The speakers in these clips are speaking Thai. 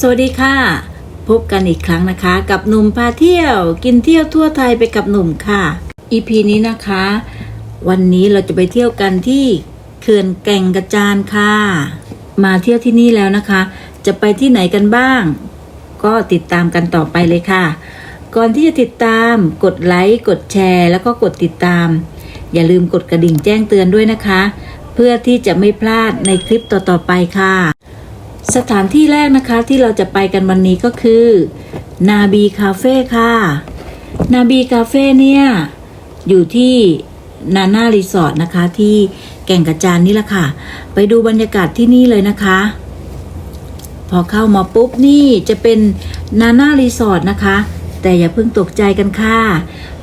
สวัสดีค่ะ พบกันอีกครั้งนะคะ กับหนุ่มพาเที่ยว กินเที่ยวทั่วไทยไปกับหนุ่มค่ะ EP นี้นะคะ วันนี้เราจะไปเที่ยวกันที่เขื่อนแก่งกระจานค่ะ มาเที่ยวที่นี่แล้วนะคะ จะไปที่ไหนกันบ้าง ก็ติดตามกันต่อไปเลยค่ะ ก่อนที่จะติดตามกดไลค์กดแชร์ แล้วก็กดติดตาม อย่าลืมกดกระดิ่งแจ้งเตือนด้วยนะคะ เพื่อที่จะไม่พลาดในคลิปต่อๆไปค่ะ สถานที่แรกนะคะที่เราจะไปกันวันนี้ก็คือ นาบีคาเฟ่ค่ะ นาบีคาเฟ่เนี่ย อยู่ที่นาน่ารีสอร์ทนะคะ ที่แก่งกระจานนี่แหละค่ะ ไปดูบรรยากาศที่นี่เลยนะคะ พอเข้ามาปุ๊บนี่จะเป็นนาน่ารีสอร์ทนะคะ แต่อย่าเพิ่งตกใจกันค่ะ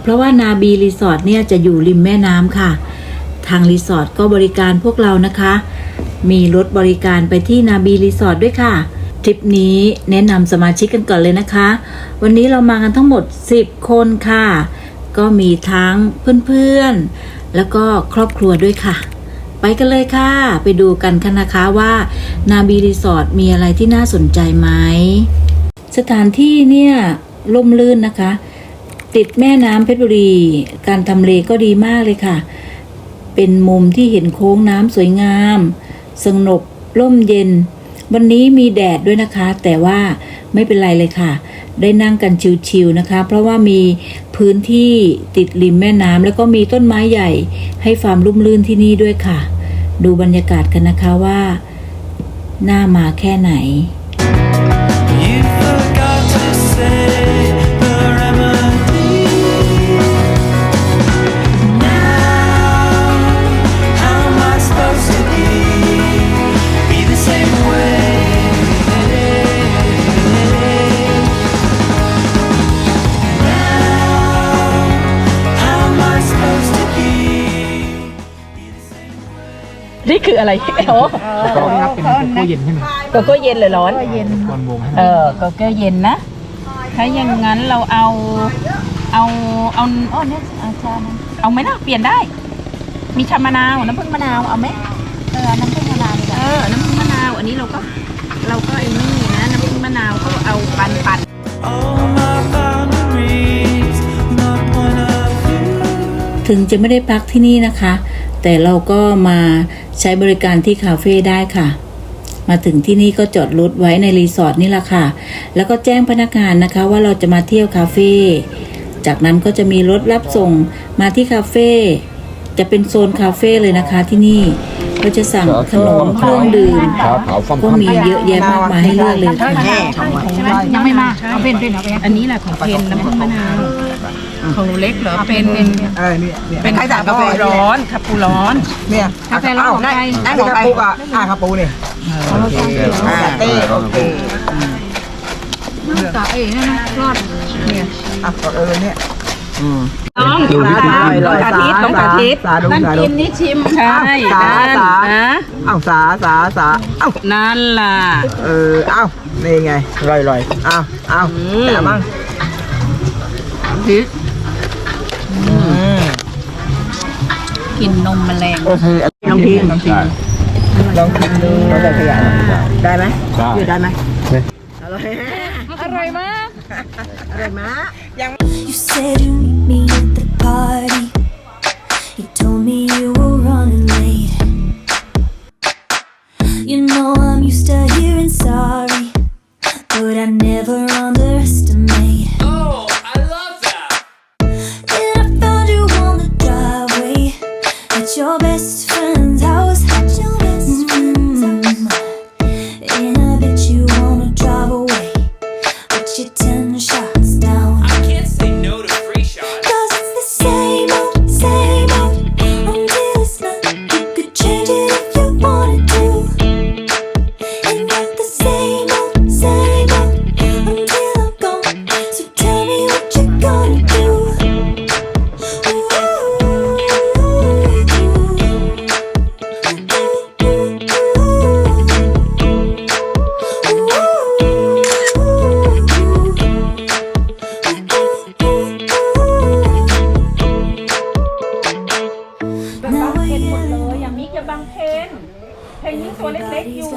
เพราะว่านาบีรีสอร์ทเนี่ยจะอยู่ริมแม่น้ำค่ะ ทางรีสอร์ทก็บริการพวกเรานะคะ มีรถบริการไปที่นาบีรีสอร์ทด้วยค่ะ ทริปนี้แนะนำสมาชิกกันก่อนเลยนะคะ วันนี้เรามากันทั้งหมด 10 คนค่ะ ก็มีทั้งเพื่อนๆ แล้วก็ครอบครัวด้วยค่ะ ไปกันเลยค่ะ ไปดูกันกันนะคะว่า นาบีรีสอร์ทมีอะไรที่น่าสนใจไหม สถานที่เนี่ยร่มรื่นนะคะ ติดแม่น้ำเพชรบุรี การทำเลก็ดีมากเลยค่ะ เป็นมุมที่เห็นโค้งน้ำสวยงาม สงบร่มเย็น วันนี้มีแดดด้วยนะคะ แต่ว่าไม่เป็นไรเลยค่ะ ได้นั่งกันชิวๆนะคะ เพราะว่ามีพื้นที่ติดริมแม่น้ำแล้วก็มีต้นไม้ใหญ่ ให้ความร่มรื่นที่นี่ด้วยค่ะ ดูบรรยากาศกันนะคะว่า หน้ามาแค่ไหน คืออะไรโอ้ก็ครับเป็นโกโก้เย็นใช่ไหมโกโก้เย็นเลยร้อนตอนวงให้เออโกโก้เย็นนะ ถ้าอย่างนั้นเราเอาเอาเอาอ๋อเนี่ยเอาชานั้นเอาไหมนะเปลี่ยนได้ มีชามะนาวน้ำผึ้งมะนาวเอาไหมเออน้ำผึ้งมะนาวดีกว่าเออน้ำผึ้งมะนาวอันนี้เราก็ ถึงจะไม่ได้พักที่นี่นะคะ แต่เราก็มาใช้บริการที่คาเฟ่ได้ค่ะ มาถึงที่นี่ก็จอดรถไว้ในรีสอร์ทนี่แหละค่ะ แล้วก็แจ้งพนักงานนะคะว่าเราจะมาเที่ยวคาเฟ่ จากนั้นก็จะมีรถรับส่งมาที่คาเฟ่ จะเป็นโซนคาเฟ่เลยนะคะที่นี่ก็จะสั่งขนมเครื่องดื่มก็มีเยอะแยะมากมายให้เลือกเลยค่ะยังไม่มาเอาเป็นเป็นเอาเป็นอันนี้แหละของเพนน้ำผึ้งมะนาว ของหนูเล็กเหรอเป็นเออเนี่ยเนี่ยเป็นใครสั่งกาแฟร้อนคาปูร้อน เนี่ยกาแฟร้อนของใครนั่งของใครอะอ่ากระปูนี่โอเคอ่าเต้โอเคกาเอ๋นั่นนะรอดเนี่ยอะเออเนี่ยน้องดูวิธีน้องลอยกาทิตน้องกาทิตสาธุนั่นสาธุกินนี่ชิมใช่สานั่นสานะเอ้าสาสาสาเอ้านั่นล่ะเออเอ้านี่ไงลอยลอยเอ้าเอ้าแต่มั่งดิ กินนมแมลง โอเคลองชิมลองชิมลองชิมดูลองใส่ขยะได้ไหมอยู่ได้ไหมอร่อย อร่อยมาก อร่อยมาก You said you meet me at the party. You told me you were running late. You know I'm used to hearing sorry, but I never underestimate. มดเลงนี้ตัวเล็กๆอยู่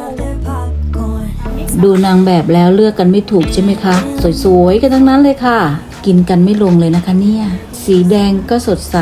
ดูนางแบบแล้วเลือกกันไม่ถูกใช่ไหมคะ สวยๆกันทั้งนั้นเลยค่ะ กินกันไม่ลงเลยนะคะเนี่ย สีแดงก็สดใส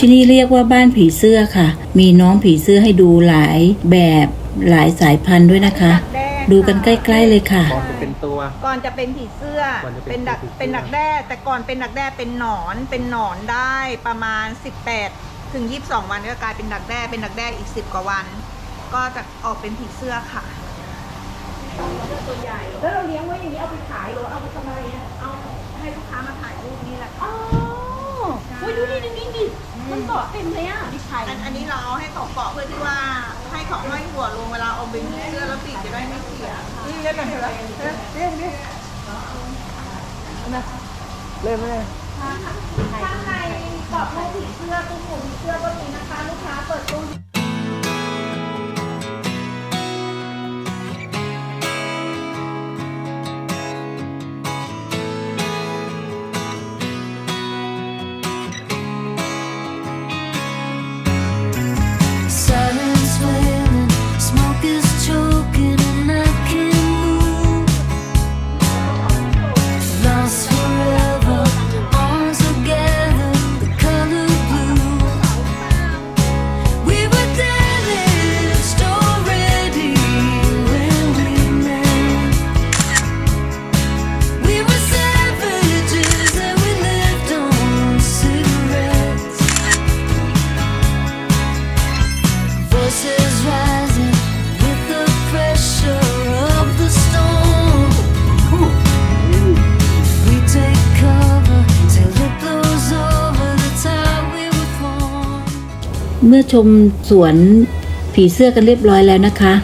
ที่นี่เรียกว่าบ้านผีเสื้อค่ะ มีน้องผีเสื้อให้ดูหลายแบบหลายสายพันธุ์ด้วยนะคะ ดูกันใกล้ๆเลยค่ะ ก่อนจะเป็นตัว ก่อนจะเป็นผีเสื้อ ก่อนจะเป็เป็นนดักผีเสื้อ เป็นดักแด้ แต่ก่อนเป็นดักแด้เป็นหนอน เป็นหนอนได้ประมาณ 18 ถึง 22 วันก็กลายเป็นดักแด้ เป็นดักแด้อีก 10 กว่าวัน ก็จะออกเป็นผีเสื้อค่ะ แล้วเราเลี้ยงไว้อย่างนี้เอาไปขายหรือเอาไปทำอะไรอะเอาให้ลูกค้ามาถ่ายรูปนี่แหละค่ะ โอ้ยดูดิดูดิดิ มันเกาะเต็มเลยอะดิไข่อันอันนี้เราเอาให้เขาเกาะเพื่อที่ว่าให้เขาห้อยหัวลงเวลาเอาเป็นผีเสื้อแล้วปีกจะได้ไม่เสียนี่เล่นอะไรเหรอเล่นดิข้างในกรอบรูปผีเสื้อตุ้มหูผีเสื้อก็มีนะคะ ลูกค้าเปิดตู้ เมื่อชมสวนผีเสื้อกันเรียบร้อยแล้วนะคะ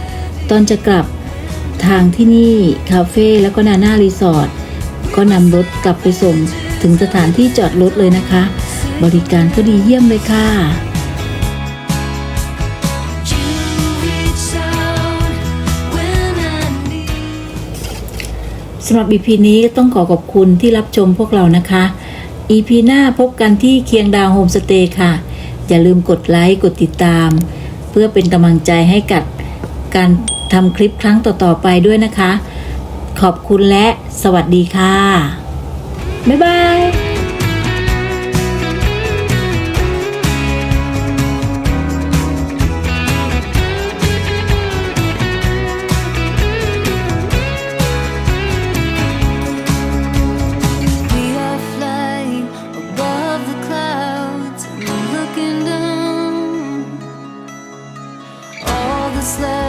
ตอนจะกลับทางที่นี่คาเฟ่แล้วก็นาน่ารีสอร์ทก็นำรถกลับไปส่งถึงสถานที่จอดรถเลยนะคะ บริการก็ดีเยี่ยมเลยค่ะสำหรับ EP นี้ต้องขอขอบคุณที่รับชมพวกเรานะคะ EP หน้าพบกันที่เคียงดาวโฮมสเตย์ค่ะ อย่าลืมกดไลค์กดติดตาม เพื่อเป็นกำลังใจให้กับการทำคลิปครั้งต่อๆไปด้วยนะคะ ขอบคุณและสวัสดีค่ะ บ๊ายบาย restless